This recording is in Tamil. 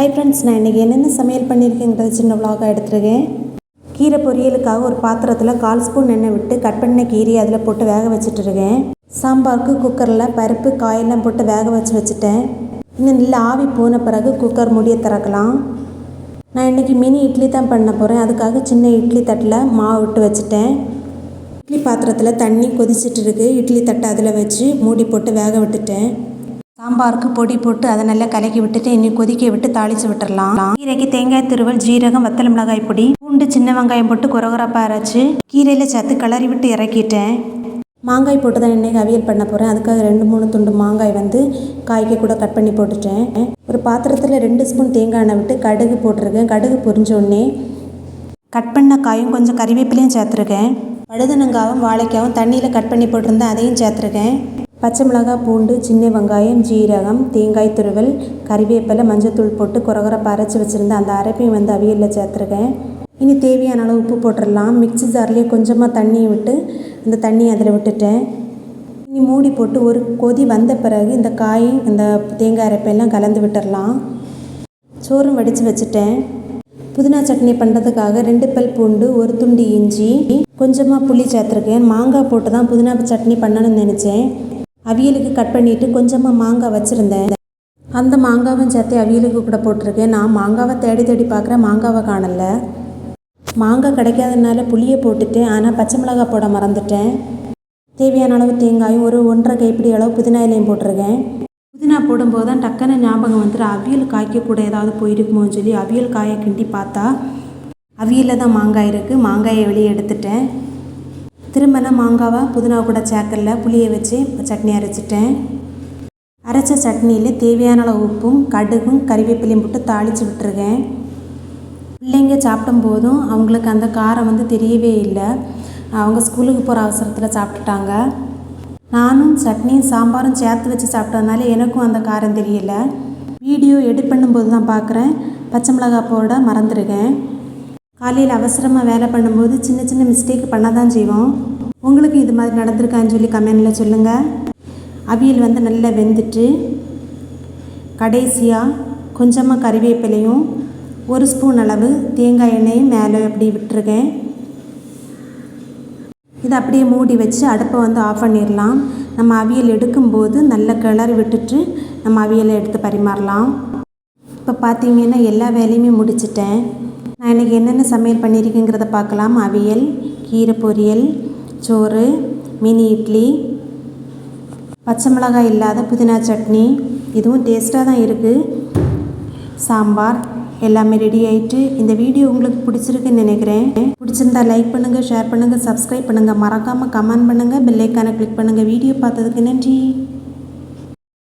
ஹாய் ஃப்ரெண்ட்ஸ் நான் இன்றைக்கி என்னென்ன சமையல் பண்ணியிருக்கேங்கிறத சின்ன vlog-ஆ எடுத்துருக்கேன். கீரை பொரியலுக்காக ஒரு பாத்திரத்தில் கால் ஸ்பூன் எண்ணெய் விட்டு கட் பண்ண கீரையை அதில் போட்டு வேக வச்சுட்டு இருக்கேன் சாம்பாருக்கு குக்கரில் பருப்பு காயெல்லாம் போட்டு வேக வச்சு வச்சுட்டேன். இன்னும் நல்லா ஆவி போன பிறகு குக்கர் மூடியை திறக்கலாம். நான் இன்றைக்கி மினி இட்லி தான் பண்ண போகிறேன் அதுக்காக சின்ன இட்லி தட்டில் மாவு விட்டு வச்சுட்டேன். இட்லி பாத்திரத்தில் தண்ணி கொதிச்சிட்டு இருக்கு இட்லி தட்டை அதில் வச்சு மூடி போட்டு வேக விட்டுட்டேன். சாம்பாருக்கு பொடி போட்டு அதை நல்லா கலக்கி விட்டுட்டு இனி கொதிக்க விட்டு தாளித்து விட்டுறலாம். கீரைக்கு தேங்காய் துருவல் ஜீரகம் வத்தல் மிளகாய் பொடி பூண்டு சின்ன வெங்காயம் போட்டு குறகுறப்பாக அரைச்சி கீரையில் சேர்த்து கிளறி விட்டு இறக்கிட்டேன். மாங்காய் போட்டு தான் இன்றைக்கி அவியல் பண்ண போகிறேன் அதுக்காக ரெண்டு மூணு துண்டு மாங்காய் வந்து காய்க்கு கூட கட் பண்ணி போட்டுட்டேன். ஒரு பாத்திரத்தில் ரெண்டு ஸ்பூன் தேங்காய் எண்ணெய் விட்டு கடுகு போட்டிருக்கேன். கடுகு பொரிஞ்சோடனே கட் பண்ண காயும் கொஞ்சம் கறிவேப்பிலையும் சேர்த்துருக்கேன். வழுதனங்காவும் வாழைக்காவும் தண்ணியில் கட் பண்ணி போட்டிருந்தேன். அதையும் சேர்த்துருக்கேன். பச்சை மிளகாய் பூண்டு சின்ன வெங்காயம் ஜீரகம் தேங்காய் துருவல் கறிவேப்பிலை மஞ்சத்தூள் போட்டு குறகுறப்பாக அரைச்சி வச்சுருந்தேன் அந்த அரைப்பையும் வந்து அவியலில் சேர்த்துருக்கேன். இனி தேவையான அளவு உப்பு போட்டுடலாம். மிக்ஸி ஜார்லேயே கொஞ்சமாக தண்ணியை விட்டு அந்த தண்ணியை அதில் விட்டுட்டேன். இனி மூடி போட்டு ஒரு கொதி வந்த பிறகு இந்த காயும் இந்த தேங்காய் அரைப்பையெல்லாம் கலந்து விட்டுடலாம். சோறும் வடித்து வச்சுட்டேன். புதினா சட்னி பண்ணுறதுக்காக ரெண்டு பல் பூண்டு ஒரு துண்டு இஞ்சி கொஞ்சமாக புளி சேர்த்துருக்கேன். மாங்காய் போட்டு தான் புதினா சட்னி பண்ணணும்னு நினச்சேன். அவியலுக்கு கட் பண்ணிவிட்டு கொஞ்சமாக மாங்காய் வச்சுருந்தேன். அந்த மாங்காவும் சேர்த்து அவியலுக்கு கூட போட்டிருக்கேன். நான் மாங்காவை தேடி தேடி பார்க்குறேன் மாங்காவை காணல. மாங்காய் கிடைக்காதனால புளியை போட்டுட்டேன். ஆனால் பச்சை மிளகாய் போட மறந்துட்டேன். தேவையான அளவு தேங்காயும் ஒரு ஒன்றரை கைப்பிடி அளவு புதினா இலையும் போட்டிருக்கேன். புதினா போடும்போது தான் டக்குன்னு ஞாபகம் வந்துட்டு அவியல் காய்க்க கூட ஏதாவது போயிருக்குமோன்னு சொல்லி அவியல் காயை கிண்டி பார்த்தா அவியலில் தான் மாங்காய் இருக்குது மாங்காயை வெளியே எடுத்துட்டேன். திரும்ப நான் மாங்காவை புதினா கூட சேர்க்கல புளியை வச்சு சட்னி அரைச்சிட்டேன். அரைச்ச சட்னியில் தேவையான அளவு உப்பும் கடுகும் கறிவேப்பிலையும் போட்டு தாளித்து விட்டுருக்கேன். பிள்ளைங்க சாப்பிடும் போதும் அவங்களுக்கு அந்த காரம் வந்து தெரியவே இல்லை. அவங்க ஸ்கூலுக்கு போகிற அவசரத்தில் சாப்பிட்டுட்டாங்க. நானும் சட்னியும் சாம்பாரும் சேர்த்து வச்சு சாப்பிட்டதுனால எனக்கும் அந்த காரம் தெரியல. வீடியோ எடிட் பண்ணும்போது தான் பார்க்குறேன் பச்சை மிளகாய் போட மறந்துருக்கேன். காலையில் அவசரமாக வேலை பண்ணும்போது சின்ன சின்ன மிஸ்டேக் பண்ண தான் செய்வோம். உங்களுக்கு இது மாதிரி நடந்திருக்கான்னு சொல்லி கமெண்டில் சொல்லுங்கள் அவியல் வந்து நல்லா வெந்துட்டு கடைசியாக கொஞ்சமாக கறிவேப்பிலையும் ஒரு ஸ்பூன் அளவு தேங்காய் எண்ணெயும் மேலே அப்படி விட்டுருக்கேன். இதை அப்படியே மூடி வச்சு அடுப்பை வந்து ஆஃப் பண்ணிடலாம். நம்ம அவியல் எடுக்கும்போது நல்ல கிளறி விட்டுட்டு நம்ம அவியலை எடுத்து பரிமாறலாம். இப்போ பார்த்தீங்கன்னா எல்லா வேலையுமே முடிச்சிட்டேன். நான் இன்றைக்கி என்னென்ன சமையல் பண்ணியிருக்கேங்கிறத பார்க்கலாம். அவியல் கீரை பொரியல் சோறு மினி இட்லி பச்சை மிளகாய் இல்லாத புதினா சட்னி. இதுவும் டேஸ்ட்டாக தான் இருக்குது சாம்பார் எல்லாமே ரெடி ஆயிட்டு இந்த வீடியோ உங்களுக்கு பிடிச்சிருக்குன்னு நினைக்கிறேன். பிடிச்சிருந்தா லைக் பண்ணுங்கள் ஷேர் பண்ணுங்கள் சப்ஸ்கிரைப் பண்ணுங்கள் மறக்காமல் கமெண்ட் பண்ணுங்கள் பெல்லைக்கான கிளிக் பண்ணுங்கள் வீடியோ பார்த்ததுக்கு நன்றி.